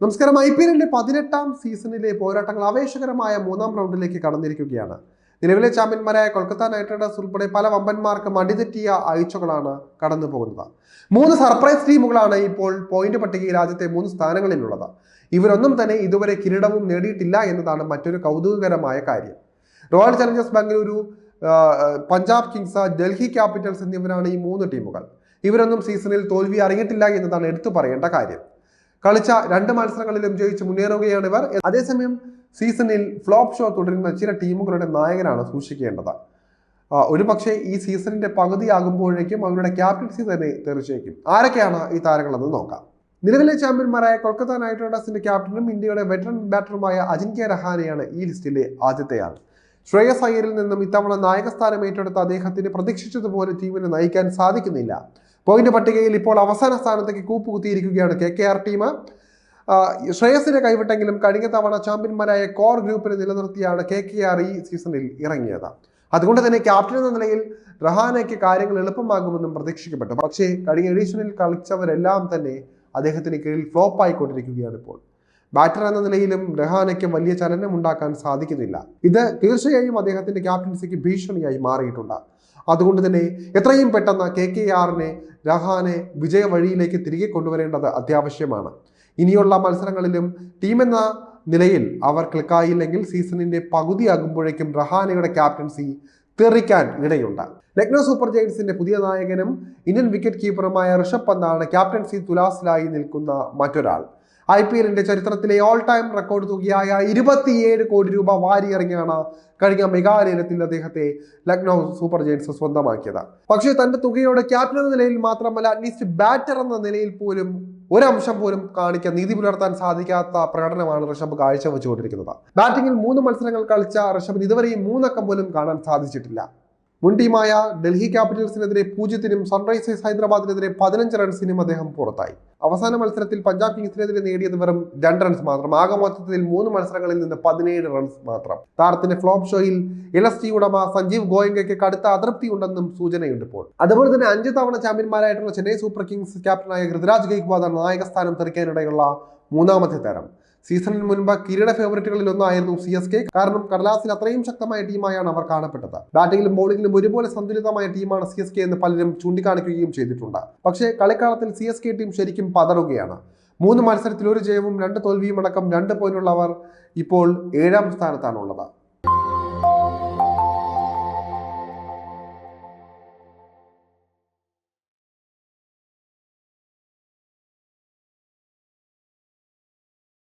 നമസ്കാരം. I P എല്ലിന്റെ പതിനെട്ടാം സീസണിലെ പോരാട്ടങ്ങൾ ആവേശകരമായ മൂന്നാം റൗണ്ടിലേക്ക് കടന്നിരിക്കുകയാണ്. നിലവിലെ ചാമ്പ്യന്മാരായ കൊൽക്കത്ത നൈറ്റ് റൈഡേഴ്സ് ഉൾപ്പെടെ പല വമ്പന്മാർക്ക് മടിതെറ്റിയ ആഴ്ചകളാണ് കടന്നു പോകുന്നത് മൂന്ന് സർപ്രൈസ് ടീമുകളാണ് ഇപ്പോൾ പോയിന്റ് പട്ടികയിൽ ആദ്യത്തെ മൂന്ന് സ്ഥാനങ്ങളിലുള്ളത്. ഇവരൊന്നും തന്നെ ഇതുവരെ കിരീടവും നേടിയിട്ടില്ല എന്നതാണ് മറ്റൊരു കൗതുകകരമായ കാര്യം. Royal challengers Bengaluru Punjab kings Delhi capitals എന്നിവരാണ് ഈ മൂന്ന് ടീമുകൾ. ഇവരൊന്നും സീസണിൽ തോൽവി അറിഞ്ഞിട്ടില്ല എന്നതാണ് എടുത്തു പറയേണ്ട കാര്യം. കളിച്ച രണ്ട് മത്സരങ്ങളിലും ജയിച്ച് മുന്നേറുകയാണ് ഇവർ. അതേസമയം സീസണിൽ ഫ്ലോപ്പ് ഷോ തുടരുന്ന ചില ടീമുകളുടെ നായകനാണ് സൂക്ഷിക്കേണ്ടത്. ഒരു പക്ഷേ ഈ സീസണിന്റെ പകുതിയാകുമ്പോഴേക്കും അവരുടെ ക്യാപ്റ്റൻസി തന്നെ തീർച്ചയായിരിക്കും ആരൊക്കെയാണ് ഈ താരങ്ങളെന്ന് നോക്കാം. നിലവിലെ ചാമ്പ്യന്മാരായ കൊൽക്കത്ത നൈറ്റ് റൈഡേഴ്സിന്റെ ക്യാപ്റ്റനും ഇന്ത്യയുടെ വെറ്ററൻ ബാറ്ററുമായ അജിൻക്യ രഹാനെയാണ് ഈ ലിസ്റ്റിലെ ആദ്യത്തെയാൾ ശ്രേയസ് അയ്യരിൽ നിന്നും ഇത്തവണ നായകസ്ഥാനം ഏറ്റെടുത്ത അദ്ദേഹത്തിന് പ്രതീക്ഷിച്ചതുപോലെ ടീമിനെ നയിക്കാൻ സാധിക്കുന്നില്ല. പോയിന്റ് പട്ടികയിൽ ഇപ്പോൾ അവസാന സ്ഥാനത്തേക്ക് കൂപ്പുകുത്തിയിരിക്കുകയാണ് കെ കെ ആർ ടീം. ശ്രേയസിനെ കൈവിട്ടെങ്കിലും കഴിഞ്ഞ തവണ ചാമ്പ്യന്മാരായ കോർ ഗ്രൂപ്പിനെ നിലനിർത്തിയാണ് കെ കെ ആർ ഈ സീസണിൽ ഇറങ്ങിയത്. അതുകൊണ്ട് തന്നെ ക്യാപ്റ്റൻ എന്ന നിലയിൽ റഹാനയ്ക്ക് കാര്യങ്ങൾ എളുപ്പമാകുമെന്നും പ്രതീക്ഷിക്കപ്പെട്ടു. പക്ഷേ കഴിഞ്ഞ എഡീഷനിൽ കളിച്ചവരെല്ലാം തന്നെ അദ്ദേഹത്തിന് കീഴിൽ ഫ്ലോപ്പ് ആയിക്കൊണ്ടിരിക്കുകയാണ് ഇപ്പോൾ. ബാറ്റർ എന്ന നിലയിലും രഹാനയ്ക്ക് വലിയ ചലനം ഉണ്ടാക്കാൻ സാധിക്കുന്നില്ല. ഇത് തീർച്ചയായും അദ്ദേഹത്തിന്റെ ക്യാപ്റ്റൻസിക്ക് ഭീഷണിയായി മാറിയിട്ടുണ്ട്. അതുകൊണ്ട് തന്നെ എത്രയും പെട്ടെന്ന് കെ കെ ആറിനെ രഹാനെ വിജയ വഴിയിലേക്ക് തിരികെ കൊണ്ടുവരേണ്ടത് അത്യാവശ്യമാണ്. ഇനിയുള്ള മത്സരങ്ങളിലും ടീമെന്ന നിലയിൽ അവർ ക്ലിക്കായില്ലെങ്കിൽ സീസണിന്റെ പകുതിയാകുമ്പോഴേക്കും റഹാനയുടെ ക്യാപ്റ്റൻസി തെറിക്കാൻ ഇടയുണ്ട്. ലക്നൗ സൂപ്പർ ജയൻസിന്റെ പുതിയ നായകനും ഇന്ത്യൻ വിക്കറ്റ് കീപ്പറുമായ ഋഷഭ് പന്താണ് ക്യാപ്റ്റൻസി തുലാസിലായി നിൽക്കുന്ന മറ്റൊരാൾ. ഐ പി എല്ലിന്റെ ചരിത്രത്തിലെ ഓൾ ടൈം റെക്കോർഡ് തുകയായ ഇരുപത്തിയേഴ് കോടി രൂപ വാരിയിറങ്ങിയാണ് കഴിഞ്ഞ മെഗാലയനത്തിൽ അദ്ദേഹത്തെ ലക്നൗ സൂപ്പർ ജയൻസ് സ്വന്തമാക്കിയത്. പക്ഷേ തന്റെ തുകയോടെ ക്യാപ്റ്റൻ എന്ന നിലയിൽ മാത്രമല്ല അറ്റ്ലീസ്റ്റ് ബാറ്റർ എന്ന നിലയിൽ പോലും ഒരംശം പോലും കാണിക്കാൻ നീതി പുലർത്താൻ സാധിക്കാത്ത പ്രകടനമാണ് ഋഷഭ് കാഴ്ചവെച്ചുകൊണ്ടിരിക്കുന്നത്. ബാറ്റിംഗിൽ മൂന്ന് മത്സരങ്ങൾ കളിച്ച ഋഷഭിന് ഇതുവരെയും മൂന്നക്കം പോലും കാണാൻ സാധിച്ചിട്ടില്ല. മുൻ ടീമായ ഡൽഹി ക്യാപിറ്റൽസിനെതിരെ പൂജ്യത്തിനും സൺറൈസേഴ്സ് ഹൈദരാബാദിനെതിരെ പതിനഞ്ച് റൺസിനും അദ്ദേഹം പുറത്തായി. അവസാന മത്സരത്തിൽ പഞ്ചാബ് കിങ്സിനെതിരെ നേടിയത് വെറും രണ്ട് റൺസ് മാത്രം. ആകെ മൊത്തത്തിൽ മൂന്ന് മത്സരങ്ങളിൽ നിന്ന് പതിനേഴ് റൺസ് മാത്രം. താരത്തിന്റെ ഫ്ലോപ്പ് ഷോയിൽ എൽ എസ് ടി ഉടമ സഞ്ജീവ് ഗോയങ്കയ്ക്ക് കടുത്ത അതൃപ്തി ഉണ്ടെന്നും സൂചനയുണ്ട് ഇപ്പോൾ. അതുപോലെ തന്നെ അഞ്ച് തവണ ചാമ്പ്യന്മാരായിട്ടുള്ള ചെന്നൈ സൂപ്പർ കിങ്സ് ക്യാപ്റ്റനായ ഋതുരാജ് ഗെയ്ക്വാദാണ് നായക സ്ഥാനം തെറിക്കാനിടയുള്ള മൂന്നാമത്തെ താരം. സീസണിന് മുൻപ് കിരീട ഫേവറേറ്റുകളിൽ ഒന്നായിരുന്നു സി എസ് കെ. കാരണം കടലാസിൽ അത്രയും ശക്തമായ ടീമായാണ് അവർ കാണപ്പെട്ടത്. ബാറ്റിംഗിലും ബോളിംഗിലും ഒരുപോലെ സന്തുലിതമായ ടീമാണ് സി എസ് കെ എന്ന് പലരും ചൂണ്ടിക്കാണിക്കുകയും ചെയ്തിട്ടുണ്ട്. പക്ഷേ കളിക്കാലത്തിൽ സി എസ് കെ ടീം ശരിക്കും പതറുകയാണ്. മൂന്ന് മത്സരത്തിൽ ഒരു ജയവും രണ്ട് തോൽവിയും അടക്കം രണ്ട് പോയിന്റുള്ളവർ ഇപ്പോൾ ഏഴാം സ്ഥാനത്താണുള്ളത്.